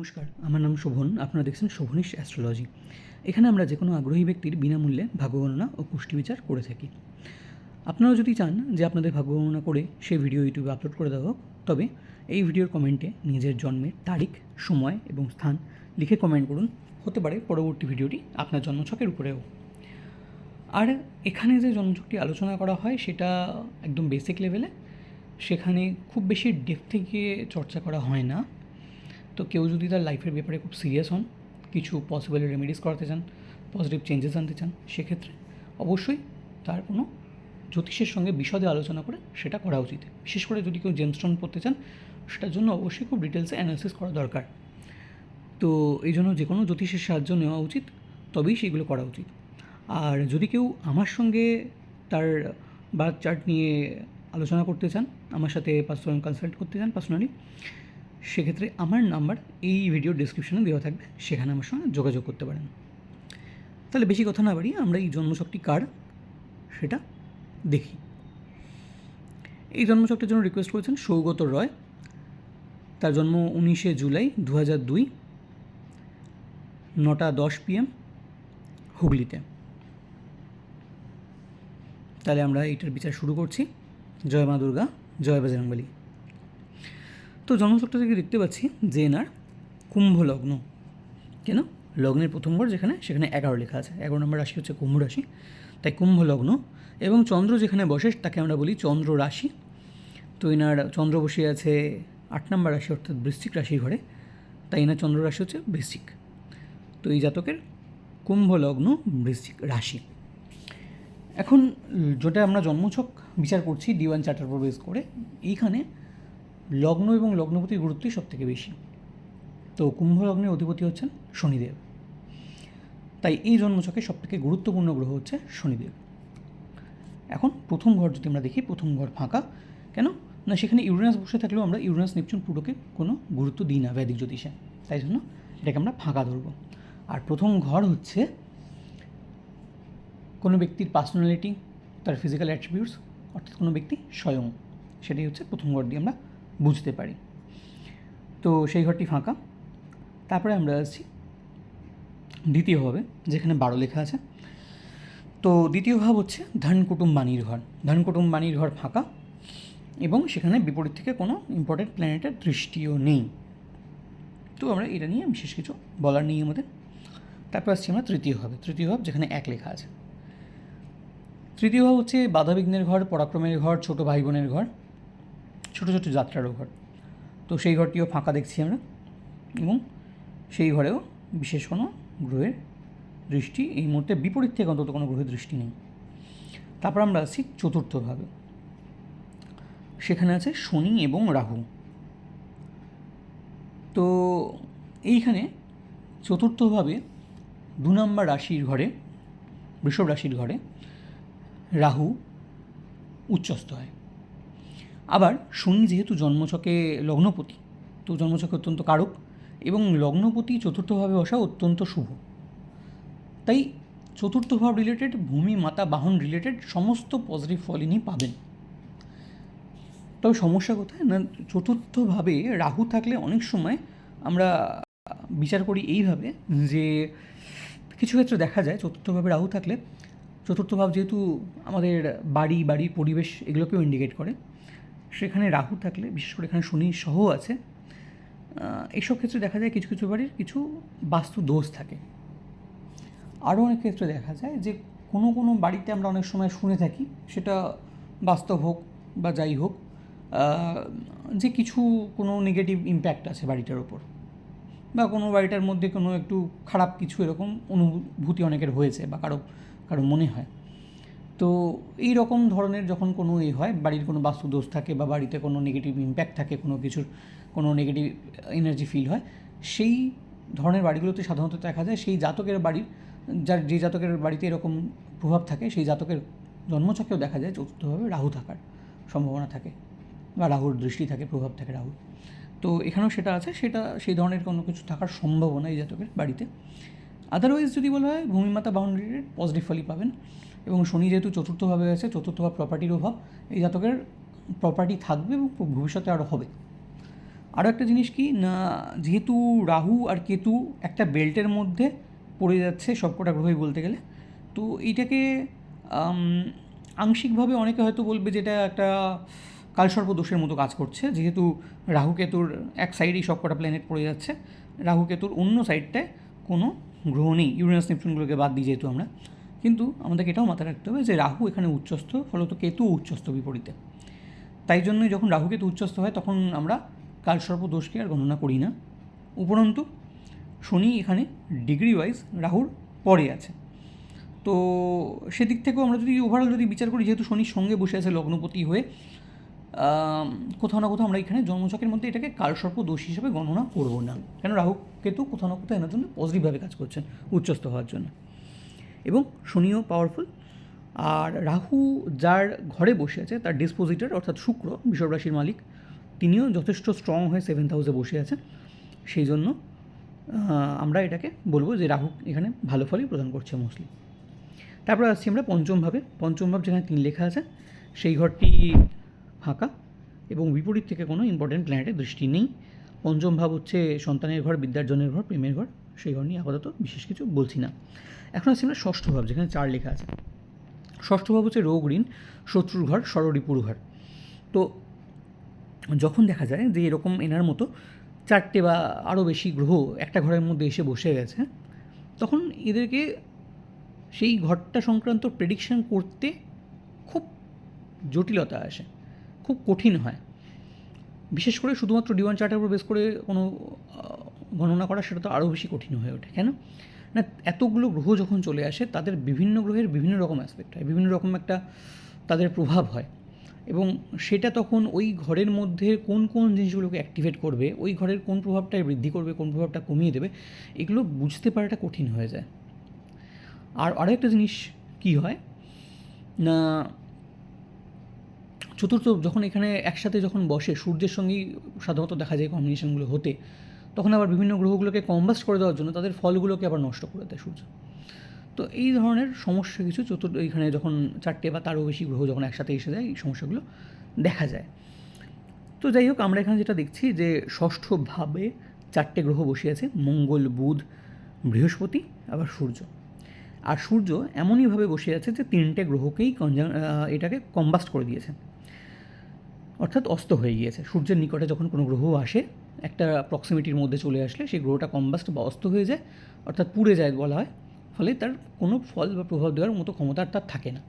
নমস্কার, আমার নাম শোভন, আপনারা দেখছেন শোভনিশ অ্যাস্ট্রোলজি এখানে আমরা যে কোনো আগ্রহী ব্যক্তির বিনামূল্যে ভাগ্য গণনা ও পুষ্টি বিচার করে থাকি। আপনারা যদি চান যে আপনাদের ভাগ্য গণনা করে সেই ভিডিও ইউটিউবে আপলোড করে দেওয়া হোক, তবে এই ভিডিওর কমেন্টে নিজের জন্মের তারিখ, সময় এবং স্থান লিখে কমেন্ট করুন। হতে পারে পরবর্তী ভিডিওটি আপনার জন্মছকের উপরেও। আর এখানে যে জন্মছকটি আলোচনা করা হয়, সেটা একদম বেসিক লেভেলে সেখানে খুব বেশি ডেপ থেকে চর্চা করা হয় না। তো কেউ যদি তার লাইফের ব্যাপারে খুব সিরিয়াস হন, কিছু পসিবল রেমেডিস করাতে চান পজিটিভ চেঞ্জেস আনতে চান, সেক্ষেত্রে অবশ্যই তার কোনো জ্যোতিষের সঙ্গে বিশদে আলোচনা করে সেটা করা উচিত। বিশেষ করে যদি কেউ জেমস্টোন পড়তে চান, সেটার জন্য অবশ্যই খুব ডিটেলসে অ্যানালিসিস করা দরকার। তো এই জন্য যে কোনো জ্যোতিষের সাহায্য নেওয়া উচিত, তবেই সেগুলো করা উচিত। আর যদি কেউ আমার সঙ্গে তার বার্থ চার্ট নিয়ে আলোচনা করতে চান, আমার সাথে পার্সোনাল কনসাল্ট করতে চান পার্সোনালি সেক্ষেত্রে আমার নাম্বার এই ভিডিও ডিসক্রিপশনে দেওয়া থাকবে, সেখানে আমার সঙ্গে যোগাযোগ করতে পারেন। তাহলে বেশি কথা না বাড়ি আমরা এই জন্মশক্তি কার সেটা দেখি। এই জন্মশক্তির জন্য রিকোয়েস্ট করেছেন সৌগত রয়। তার জন্ম উনিশে জুলাই দু হাজার দুই, নটা দশ পিএম হুগলিতে। তাহলে আমরা এটার বিচার শুরু করছি। জয় মা দুর্গা, জয় বজরংবলী। তো জন্মচক্র থেকে দেখতে পাচ্ছি? যে এনার কুম্ভ লগ্ন কেন? লগ্নের প্রথম ঘর যেখানে, সেখানে এগারো লেখা আছে। এগারো নম্বর রাশি হচ্ছে কুম্ভ রাশি। তাই কুম্ভ লগ্ন এবং চন্দ্র যেখানে বসে, তাকে আমরা বলি চন্দ্র রাশি। তো এনার চন্দ্র বসে আছে আট নম্বর রাশি, অর্থাৎ বৃশ্চিক রাশির ঘরে। তাই এনার চন্দ্র রাশি হচ্ছে বৃশ্চিক। তো এই জাতকের কুম্ভ লগ্ন বৃশ্চিক রাশি। এখন, যেটা আমরা জন্মছক বিচার করছি ডিওয়ান চার্টার উপর বেস করে, এইখানে লগ্ন এবং লগ্নপতির গুরুত্বই সব থেকে বেশি। তো কুম্ভ লগ্নের অধিপতি হচ্ছেন শনিদেব। তাই এই জন্মছকে সব থেকে গুরুত্বপূর্ণ গ্রহ হচ্ছে শনিদেব। এখন প্রথম ঘর যদি আমরা দেখি, প্রথম ঘর ফাঁকা, কেন? না, সেখানে ইউরেনাস বসে থাকলেও আমরা ইউরেনাস নেপচুন পুরোকে কোনো গুরুত্ব দিই না বৈদিক জ্যোতিষে। তাই জন্য এটাকে আমরা ফাঁকা ধরবো। আর প্রথম ঘর হচ্ছে কোনো ব্যক্তির পার্সোনালিটি তার ফিজিক্যাল অ্যাট্রিবিউটস অর্থাৎ কোনো ব্যক্তি স্বয়ং। সেটাই হচ্ছে প্রথম ঘর দিয়ে আমরা বুঝতে পারি। তো সেই ঘরটি ফাঁকা। তারপরে আমরা আসছি দ্বিতীয় ভাবে, যেখানে বারো লেখা আছে। তো দ্বিতীয় ভাব হচ্ছে ধন বাণীর ঘর। ধন বাণীর ঘর ফাঁকা এবং সেখানে বিপরীত থেকে কোনো ইম্পর্টেন্ট প্ল্যানেটের দৃষ্টিও নেই। তো আমরা এটা নিয়ে বিশেষ কিছু বলার নেই আমাদের। তারপর আসছি আমরা তৃতীয় ভাবে। তৃতীয় ভাব যেখানে এক লেখা আছে। তৃতীয় ভাব হচ্ছে বাধাবিঘ্নের ঘর, পরাক্রমের ঘর, ছোট ভাই বোনের ঘর। ছোটো ছোটো যাত্রারও ঘর। তো সেই ঘরটিও ফাঁকা দেখছি আমরা এবং সেই ঘরেও বিশেষ কোনো গ্রহের দৃষ্টি এই মুহূর্তে বিপরীত থেকে অন্তত কোনো গ্রহের দৃষ্টি নেই। তারপর আমরা আসছি চতুর্থভাবে সেখানে আছে শনি এবং রাহু। তো এইখানে চতুর্থভাবে দু নম্বর রাশির ঘরে, বৃষভ রাশির ঘরে রাহু উচ্চস্থ হয়। আবার শনি যেহেতু জন্মছকে লগ্নপতি, তো জন্মছকে অত্যন্ত কারক এবং লগ্নপতি চতুর্থভাবে বসা অত্যন্ত শুভ। তাই চতুর্থ ভাব রিলেটেড ভূমি, মাতা, বাহন রিলেটেড সমস্ত পজিটিভ ফল ইনি পাবেন। তবে সমস্যা কোথায়? না, চতুর্থভাবে রাহু থাকলে অনেক সময় আমরা বিচার করি এইভাবে যে কিছু ক্ষেত্রে দেখা যায় চতুর্থভাবে রাহু থাকলে চতুর্থ ভাব যেহেতু আমাদের বাড়ি, বাড়ির পরিবেশ এগুলোকেও ইন্ডিকেট করে। সেখানে রাহু থাকলে, বিশেষ করে এখানে শনি সহ আছে এইসব ক্ষেত্রে দেখা যায় কিছু কিছু বাড়ির কিছু বাস্তু দোষ থাকে। আরও অনেক ক্ষেত্রে দেখা যায় যে কোনো কোনো বাড়িতে আমরা অনেক সময় শুনে থাকি, সেটা বাস্তব হোক বা যাই হোক যে কিছু কোনো নেগেটিভ ইম্প্যাক্ট আছে বাড়িটার ওপর। বা কোনো বাড়িটার মধ্যে কোনো একটু খারাপ কিছু এরকম অনুভূতি অনেকের হয়েছে বা কারও কারও মনে হয়। তো এই রকম ধরনের যখন কোনো এ হয়, বাড়ির কোনো বাস্তুদোষ থাকে বা বাড়িতে কোনো নেগেটিভ ইম্প্যাক্ট থাকে, কোনো কিছুর, কোনো নেগেটিভ এনার্জি ফিল হয়, সেই ধরনের বাড়িগুলোতে সাধারণত দেখা যায় সেই জাতকের বাড়ির, যার যে জাতকের বাড়িতে এরকম প্রভাব থাকে, সেই জাতকের জন্মচক্রেও দেখা যায় চতুর্থভাবে রাহু থাকার সম্ভাবনা থাকে বা রাহুর দৃষ্টি থাকে, প্রভাব থাকে রাহুর। তো এখানেও সেটা আছে, সেটা, সেই ধরনের কোনো কিছু থাকার সম্ভাবনা এই জাতকের বাড়িতে। আদারওয়াইজ যদি বলা হয়, ভূমিমাতা বাউন্ডারির পজিটিভ ফলই পাবেন। এবং শনি যেহেতু চতুর্থভাবে আছে চতুর্থভাব প্রপার্টির অভাব, এই জাতকের প্রপার্টি থাকবে এবং ভবিষ্যতে আরও হবে। আরও একটা জিনিস কি, না, যেহেতু রাহু আর কেতু একটা বেল্টের মধ্যে পড়ে যাচ্ছে সবকটা গ্রহই বলতে গেলে, তো এইটাকে আংশিকভাবে অনেকে হয়তো বলবে যেটা একটা কালসর্প দোষের মতো কাজ করছে। যেহেতু রাহু কেতুর এক সাইডেই সবকটা প্ল্যানেট পড়ে যাচ্ছে, রাহু কেতুর অন্য সাইডটায় কোনো গ্রহ নেই। ইউরেনাস নেপচুনগুলোকে বাদ দিই যেহেতু আমরা। কিন্তু আমাদেরকে এটাও মাথায় রাখতে হবে যে রাহু এখানে উচ্চস্থ, ফলত কেতু উচ্চস্থ বিপরীতে। তাই জন্যই যখন রাহু কেতু উচ্চস্থ হয়, তখন আমরা কালসর্প দোষকে আর গণনা করি না। উপরন্তু, শনি এখানে ডিগ্রি ওয়াইজ রাহুর পরে আছে। তো সেদিক থেকেও আমরা যদি ওভারঅল যদি বিচার করি, যেহেতু শনির সঙ্গে বসে আছে লগ্নপতি হয়ে কোথাও না কোথাও আমরা এখানে জন্মছকের মধ্যে এটাকে কালসর্প দোষ হিসেবে গণনা করব না। কেন রাহু কেতু কোথাও না কোথাও এনার জন্য পজিটিভভাবে কাজ করছেন, উচ্চস্থ হওয়ার জন্য। এবং শনিও পাওয়ারফুল আর রাহু যার ঘরে বসে আছে, তার ডিসপোজিটর অর্থাৎ শুক্র বিষব রাশির মালিক, তিনিও যথেষ্ট স্ট্রং হয়ে সেভেন্থ হাউসে বসে আছেন সেই জন্য আমরা এটাকে বলব যে রাহু এখানে ভালো ফলই প্রদান করছে মোস্টলি তারপর আসছি আমরা পঞ্চম ভাবে। পঞ্চম ভাব যেখানে তিন লেখা আছে, সেই ঘরটি ফাঁকা এবং বিপরীত থেকে কোনো ইম্পর্টেন্ট প্ল্যানেটের দৃষ্টি নেই। পঞ্চম ভাব হচ্ছে সন্তানের ঘর, বিদ্যার্জনের ঘর, প্রেমের ঘর, সেই ঘর নিয়ে আপাতত বিশেষ কিছু বলছি না। এখন আসছি আমরা ষষ্ঠ ভাব, যেখানে চার লেখা আছে। ষষ্ঠ ভাব হচ্ছে রোগ ঋণ, শত্রুর ঘর ষড়রিপুর ঘর। তো যখন দেখা যায় যে এরকম এনার মতো চারটে বা আরও বেশি গ্রহ একটা ঘরের মধ্যে এসে বসে গেছে, তখন এদেরকে সেই ঘরটা সংক্রান্ত প্রেডিকশন করতে খুব জটিলতা আসে, খুব কঠিন হয়। বিশেষ করে শুধুমাত্র ডিওয়ান চার্টের উপর বেস করে কোনো গণনা করা সেটা তো আরও বেশি কঠিন হয়ে ওঠে, কেন? না, এতগুলো গ্রহ যখন চলে আসে, তাদের বিভিন্ন গ্রহের বিভিন্ন রকম অ্যাসপেক্ট হয়, বিভিন্ন রকম একটা তাদের প্রভাব হয়। এবং সেটা তখন ওই ঘরের মধ্যে কোন কোন জিনিসগুলোকে অ্যাক্টিভেট করবে, ওই ঘরের কোন প্রভাবটা বৃদ্ধি করবে, কোন প্রভাবটা কমিয়ে দেবে, এগুলো বুঝতে পারাটা কঠিন হয়ে যায়। আর আরও একটা জিনিস কি হয়? না, চতুর্থ যখন এখানে একসাথে যখন বসে, সূর্যের সঙ্গেই সাধারণত দেখা যায় কম্বিনেশনগুলো হতে তখন আবার বিভিন্ন গ্রহগুলোকে কম্বাস্ট করে দেওয়ার জন্য তাদের ফলগুলোকে আবার নষ্ট করে দেয় সূর্য। তো এই ধরনের সমস্যা কিছু চতুর্থ এখানে যখন চারটে বা তারও বেশি গ্রহ যখন একসাথে এসে যায় এই সমস্যাগুলো দেখা যায়। তো যাই হোক, আমরা এখানে যেটা দেখছি যে ষষ্ঠ ভাবে চারটে গ্রহ বসে আছে, মঙ্গল, বুধ, বৃহস্পতি, আবার সূর্য। আর সূর্য এমনইভাবে বসে আছে যে তিনটে গ্রহকেই এটাকে কম্বাস্ট করে দিয়েছে। অর্থাৎ অস্ত হয়ে গিয়েছে। সূর্যের নিকটে যখন কোনো গ্রহ আসে একটা প্রক্সিমিটির মধ্যে চলে আসলে সেই গ্রহটা কম্বাস্ট বা অস্ত হয়ে যায়, অর্থাৎ পুড়ে যায় বলা হয়। ফলে তার কোনো ফল বা প্রভাব দেওয়ার মতো ক্ষমতা আর তার থাকে না।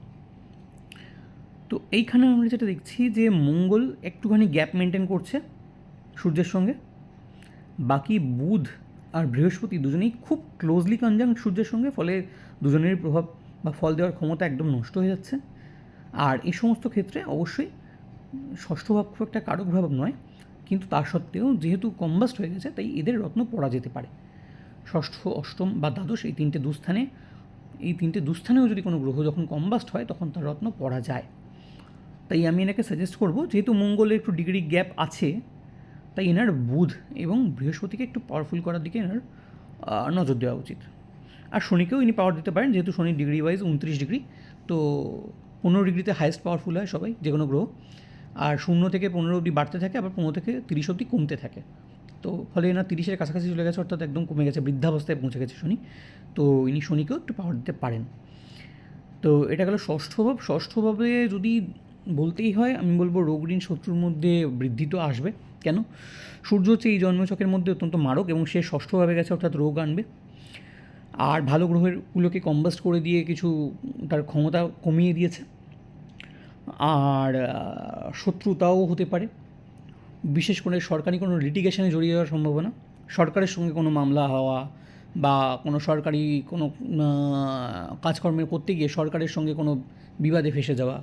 তো এইখানে আমরা যেটা দেখছি যে মঙ্গল একটুখানি গ্যাপ মেনটেন করছে সূর্যের সঙ্গে। বাকি বুধ আর বৃহস্পতি দুজনেই খুব ক্লোজলি কনজাং সূর্যের সঙ্গে, ফলে দুজনেরই প্রভাব বা ফল দেওয়ার ক্ষমতা একদম নষ্ট হয়ে যাচ্ছে। আর এই সমস্ত ক্ষেত্রে অবশ্যই ষষ্ঠ ভাব খুব একটা কারক ভাব নয়। কিন্তু তা সত্ত্বেও যেহেতু কম্বাস্ট হয়ে গেছে, তাই এদের রত্ন পড়া যেতে পারে। ষষ্ঠ, অষ্টম বা দ্বাদশ এই তিনটে দুস্থানে, এই তিনটে দুস্থানেও যদি কোনো গ্রহ যখন কম্বাস্ট হয়, তখন তার রত্ন পড়া যায়। তাই আমি এনাকে সাজেস্ট করব, যেহেতু মঙ্গলের একটু ডিগ্রি গ্যাপ আছে, তাই এনার বুধ এবং বৃহস্পতিকে একটু পাওয়ারফুল করার দিকে এনার নজর দেওয়া উচিত। আর শনিকেও ইনি পাওয়ার দিতে পারেন, যেহেতু শনি ডিগ্রি ওয়াইজ উনত্রিশ ডিগ্রি তো পনেরো ডিগ্রিতে হায়েস্ট পাওয়ারফুল হয় সবাই যে কোনো গ্রহ। আর শূন্য থেকে পনেরো অবধি বাড়তে থাকে, আবার পনেরো থেকে তিরিশ অবধি কমতে থাকে। তো ফলে এনার তিরিশের কাছাকাছি চলে গেছে, অর্থাৎ একদম কমে গেছে, বৃদ্ধাবস্থায় পৌঁছে গেছে শনি। তো ইনি শনিকেও একটু পাওয়ার দিতে পারেন। তো এটা গেল ষষ্ঠ ভাব। ষষ্ঠ ভাবে যদি বলতেই হয়, আমি বলব রোগ ঋণ শত্রুর মধ্যে বৃদ্ধি তো আসবে। কেন? সূর্য হচ্ছে এই জন্মচকের মধ্যে অত্যন্ত মারক এবং সে ষষ্ঠভাবে গেছে, অর্থাৎ রোগ আনবে। আর ভালো গ্রহেরগুলোকে কম্বাস্ট করে দিয়ে কিছু তার ক্ষমতা কমিয়ে দিয়েছে। আর শত্রুতাও হতে পারে। বিশেষ করে সরকারি কোনো লিটিগেশনে জড়িয়ে যাওয়ার সম্ভাবনা। সরকারের সঙ্গে কোনো মামলা হওয়া বা কোনো সরকারি কোনো আহ, কাজকর্মের করতে গিয়ে সরকারের সঙ্গে কোনো বিবাদে ফেসে যাওয়া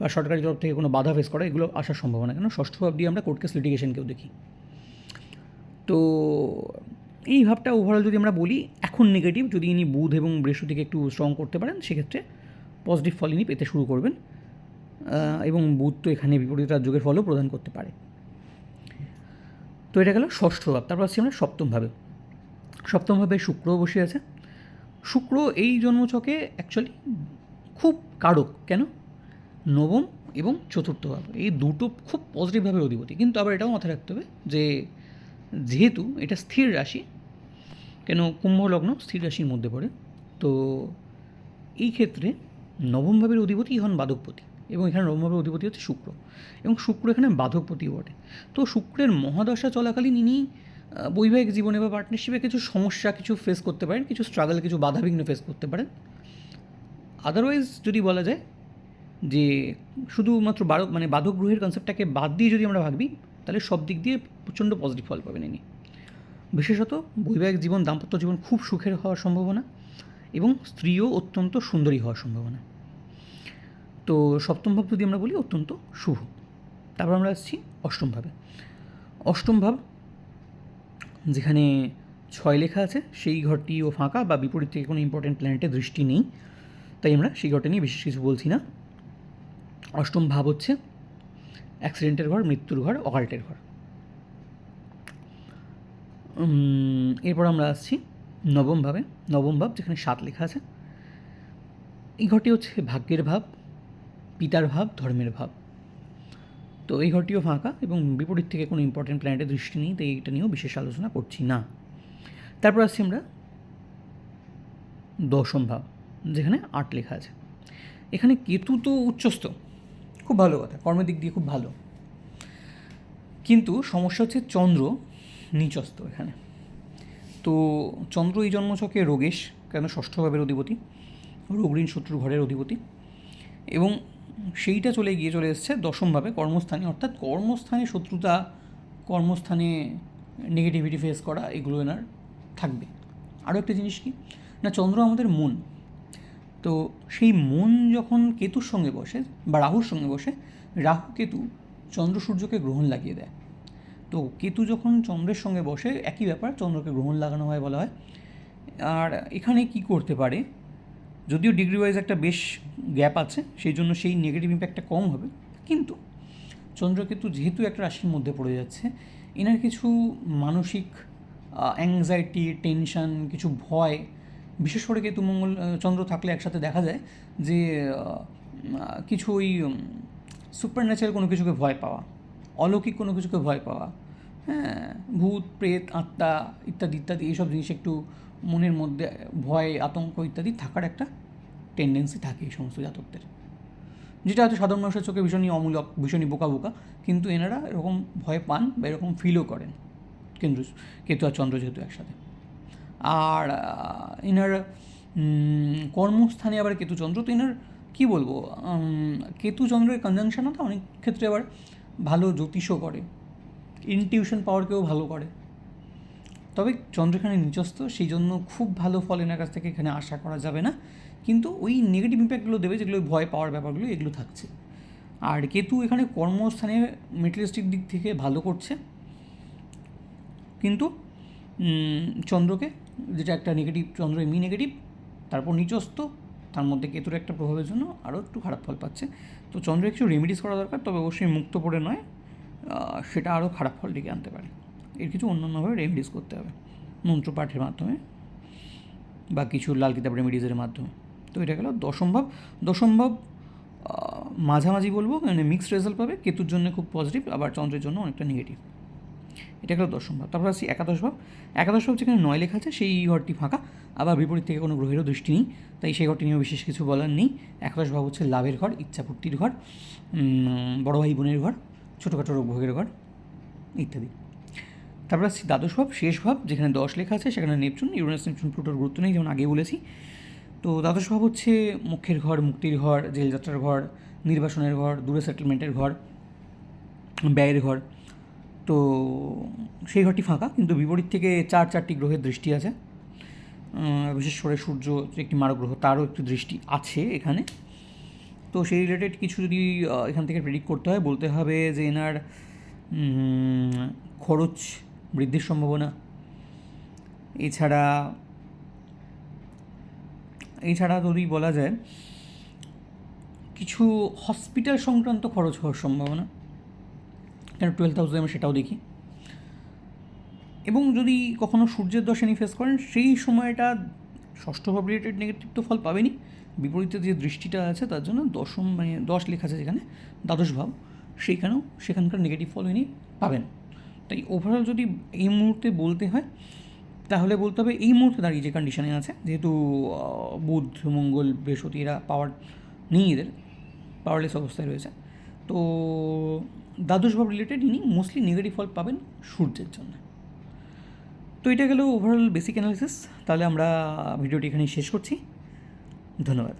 বা সরকারি তরফ থেকে কোনো বাধা ফেস করা এগুলো আসার সম্ভাবনা কেন? ষষ্ঠ ভাব দিয়ে আমরা কোর্ট কেস লিটিগেশনকেও দেখি। তো এই ভাবটা ওভারঅল যদি আমরা বলি এখন নেগেটিভ যদি ইনি বুধ এবং বৃহস্পতিকে একটু স্ট্রং করতে পারেন সেক্ষেত্রে পজিটিভ ফল ইনি পেতে শুরু করবেন। এবং বুধ তো এখানে বিপরীত রাজযোগের ফলও প্রদান করতে পারে। তো এটা গেল ষষ্ঠ ভাব, তারপর আসছি আমরা সপ্তম ভাবে। সপ্তম ভাবে শুক্র বসে আছে। শুক্র এই জন্মছকে অ্যাকচুয়ালি খুব কারক, কেন? নবম এবং চতুর্থ ভাব, এই দুটো খুব পজিটিভভাবে অধিপতি। কিন্তু আবার এটাও মাথায় রাখতে হবে যে, যেহেতু এটা স্থির রাশি, কেন কুম্ভ লগ্ন স্থির রাশির মধ্যে পড়ে, তো এই ক্ষেত্রে নবম ভাবের অধিপতি হন বাধকপতি এবং এখানে নবম ভাবের অধিপতি হচ্ছে শুক্র। এবং শুক্র এখানে বাধকপতিও বটে। তো শুক্রের মহাদশা চলাকালীন ইনি বৈবাহিক জীবনে বা পার্টনারশিপে কিছু সমস্যা, কিছু ফেস করতে পারেন, কিছু স্ট্রাগল কিছু বাধাবিঘ্ন ফেস করতে পারেন। আদারওয়াইজ যদি বলা যায় যে শুধুমাত্র বারো মানে বাধক গ্রহের কনসেপ্টটাকে বাদ দিয়ে যদি আমরা ভাবি, তাহলে সব দিক দিয়ে প্রচণ্ড পজিটিভ ফল পাবেন ইনি। বিশেষত বৈবাহিক জীবন, দাম্পত্য জীবন খুব সুখের হওয়ার সম্ভাবনা এবং স্ত্রীও অত্যন্ত সুন্দরী হওয়ার সম্ভাবনা। তো সপ্তম ভাব যদি আমরা বলি, অত্যন্ত শুভ। তারপর আমরা আসছি অষ্টম ভাবে। অষ্টম ভাব, যেখানে ছয় লেখা আছে, সেই ঘরটিও ফাঁকা বা বিপরীত থেকে কোনো ইম্পর্টেন্ট প্ল্যানেটের দৃষ্টি নেই। তাই আমরা সেই ঘরটা নিয়ে বিশেষ কিছু বলছি না। অষ্টম ভাব হচ্ছে অ্যাক্সিডেন্টের ঘর, মৃত্যুর ঘর, অকাল্টের ঘর। এরপর আমরা আসছি নবম ভাবে। নবম ভাব যেখানে সাত লেখা আছে। এই ঘরটি হচ্ছে ভাগ্যের ভাব। পিতার ভাব, ধর্মের ভাব। তো এই ঘরটিও ফাঁকা এবং বিপরীত থেকে কোনো ইম্পর্টেন্ট প্ল্যানেটের দৃষ্টি নেই, তাই এটা নিয়েও বিশেষ আলোচনা করছি না। তারপর আসছি আমরা দশম ভাব, যেখানে আট লেখা আছে। এখানে কেতু তো উচ্চস্থ, খুব ভালো কথা, কর্মের দিক দিয়ে খুব ভালো। কিন্তু সমস্যা হচ্ছে চন্দ্র নিচস্থ এখানে। তো চন্দ্র এই জন্মছকে রোগেশ, কেন ষষ্ঠ ভাবের অধিপতি, রোগঋণ শত্রু ঘরের অধিপতি। এবং সেইটা চলে গিয়ে চলে এসছে দশমভাবে কর্মস্থানে। অর্থাৎ কর্মস্থানে শত্রুতা, কর্মস্থানে নেগেটিভিটি ফেস করা এগুলো এনার থাকবে। আরও একটা জিনিস কি? না, চন্দ্র আমাদের মন। তো সেই মন যখন কেতুর সঙ্গে বসে বা রাহুর সঙ্গে বসে, রাহু কেতু চন্দ্র সূর্যকে গ্রহণ লাগিয়ে দেয়। তো কেতু যখন চন্দ্রের সঙ্গে বসে, একই ব্যাপার, চন্দ্রকে গ্রহণ লাগানো হয় বলা হয়। আর এখানে কি করতে পারে? যদিও ডিগ্রি ওয়াইজ একটা বেশ গ্যাপ আছে, সেই জন্য সেই নেগেটিভ ইম্প্যাক্টটা কম হবে। কিন্তু চন্দ্রকেতু যেহেতু একটা রাশির মধ্যে পড়ে যাচ্ছে, এনার কিছু মানসিক অ্যাংজাইটি টেনশন কিছু ভয়, বিশেষ করে কেতু, মঙ্গল চন্দ্র থাকলে একসাথে দেখা যায় যে কিছু ওই সুপার ন্যাচারাল কোনো কিছুকে ভয় পাওয়া, অলৌকিক কোনো কিছুকে ভয় পাওয়া হ্যাঁ ভূত, প্রেত, আত্মা ইত্যাদি ইত্যাদি, এইসব জিনিস একটু মনের মধ্যে ভয়, আতঙ্ক ইত্যাদি থাকার একটা টেন্ডেন্সি থাকে এই সমস্ত জাতকদের। যেটা হয়তো সাধারণ মানুষের চোখে ভীষণই অমূলক ভীষণই বোকা বোকা কিন্তু এনারা এরকম ভয় পান বা এরকম ফিলও করেন কেন্দ্র কেতু আর চন্দ্র যেহেতু একসাথে। আর এনার কর্মস্থানে আবার কেতু চন্দ্র তো এনার কী বলব উম, কেতু চন্দ্রের কনজাংশন তো অনেক ক্ষেত্রে আবার ভালো জ্যোতিষও করে। ইনটিউশন পাওয়ারকেও ভালো করে। তবে চন্দ্র এখানে নিচস্থ সেই জন্য খুব ভালো ফল এনার কাছ থেকে এখানে আশা করা যাবে না। কিন্তু ওই নেগেটিভ ইম্প্যাক্টগুলো দেবে, যেগুলো ভয় পাওয়ার ব্যাপারগুলো, এগুলো থাকছে। আর কেতু এখানে কর্মস্থানে মেটেরিয়ালিস্টিক দিক থেকে ভালো করছে। কিন্তু চন্দ্রকে, যেটা একটা নেগেটিভ চন্দ্র এমনি নেগেটিভ তারপর নিচস্থ তার মধ্যে কেতুর একটা প্রভাবের জন্য আরও একটু খারাপ ফল পাচ্ছে। তো চন্দ্রের কিছু রেমিডিস করা দরকার, তবে অবশ্যই মুক্ত পড়ে নয় সেটা আরও খারাপ ফল ডেকে আনতে পারে। এর কিছু অন্যান্যভাবে রেমিডিস করতে হবে। মন্ত্রপাঠের মাধ্যমে বা কিছু লাল কিতাব রেমিডিজের মাধ্যমে। তো এটা গেল দশমভাব। দশমভাব মাঝামাঝি বলব মানে মিক্সড রেজাল্ট পাবে। কেতুর জন্য খুব পজিটিভ আবার চন্দ্রের জন্য অনেকটা নেগেটিভ এটা গেল দশম ভাব তারপর আসছি একাদশ ভাব একাদশ ভাব যেখানে নয় লেখা আছে, সেই ঘরটি ফাঁকা। আবার বিপরীত থেকে কোনো গ্রহেরও দৃষ্টি নেই। তাই সেই ঘরটি নিয়েও বিশেষ কিছু বলার নেই। একাদশ ভাব হচ্ছে লাভের ঘর, ইচ্ছাপূর্তির ঘর বড় ভাই বোনের ঘর, ছোটোখাটো রোগভোগের ঘর, ইত্যাদি। তারপর আসছি দ্বাদশ ভাব, শেষ ভাব, যেখানে দশ লেখা আছে, সেখানে নেপচুন, ইউরেনাস, নেপচুন, প্লুটোর গুরুত্ব নেই, যেমন আগে বলেছি। তো দ্বাদশ ভাব হচ্ছে মুখ্যের ঘর, মুক্তির ঘর, জেলযাত্রার ঘর, নির্বাসনের ঘর, দূরে সেটেলমেন্টের ঘর, ব্যয়ের ঘর। তো সেই ঘরটি ফাঁকা, কিন্তু বিপরীত থেকে চার চারটি গ্রহের দৃষ্টি আছে। বিশেষ করে সূর্য একটি মারক গ্রহ তারও একটি দৃষ্টি আছে এখানে। তো সেই রিলেটেড কিছু যদি এখান থেকে প্রেডিক্ট করতে হয়, বলতে হবে যে এনার খরচ বৃদ্ধির সম্ভাবনা। এছাড়া এছাড়া যদি বলা যায়, কিছু হসপিটাল সংক্রান্ত খরচ হওয়ার সম্ভাবনা। কেন টুয়েলভ হাউসে আমি সেটাও দেখি। এবং যদি কখনো সূর্যের দশানি ফেস করেন, সেই সময়টা ষষ্ঠ রিলেটেড নেগেটিভ তো ফল পাবেনই। বিপরীতে যে দৃষ্টিটা আছে, তার জন্য দশম মানে দশ লেখা আছে যেখানে, দ্বাদশ ভাব, সেইখানেও সেখানকার নেগেটিভ ফল ইনি পাবেন। তাই ওভারঅল যদি এই মুহূর্তে বলতে হয়, তাহলে বলতে হবে এই মুহূর্তে দাঁড়িয়ে যে কন্ডিশনে আছে, যেহেতু বুধ, মঙ্গল, বৃহস্পতি এরা পাওয়ার নেই এদের পাওয়ারলেস অবস্থায় রয়েছে। তো দ্বাদশ ভাব রিলেটেড ইনি মোস্টলি নেগেটিভ ফল পাবেন সূর্যের জন্য। তো এটা গেল ওভারঅল বেসিক অ্যানালিসিস তাহলে আমরা ভিডিওটি এখানেই শেষ করছি। ধন্যবাদ।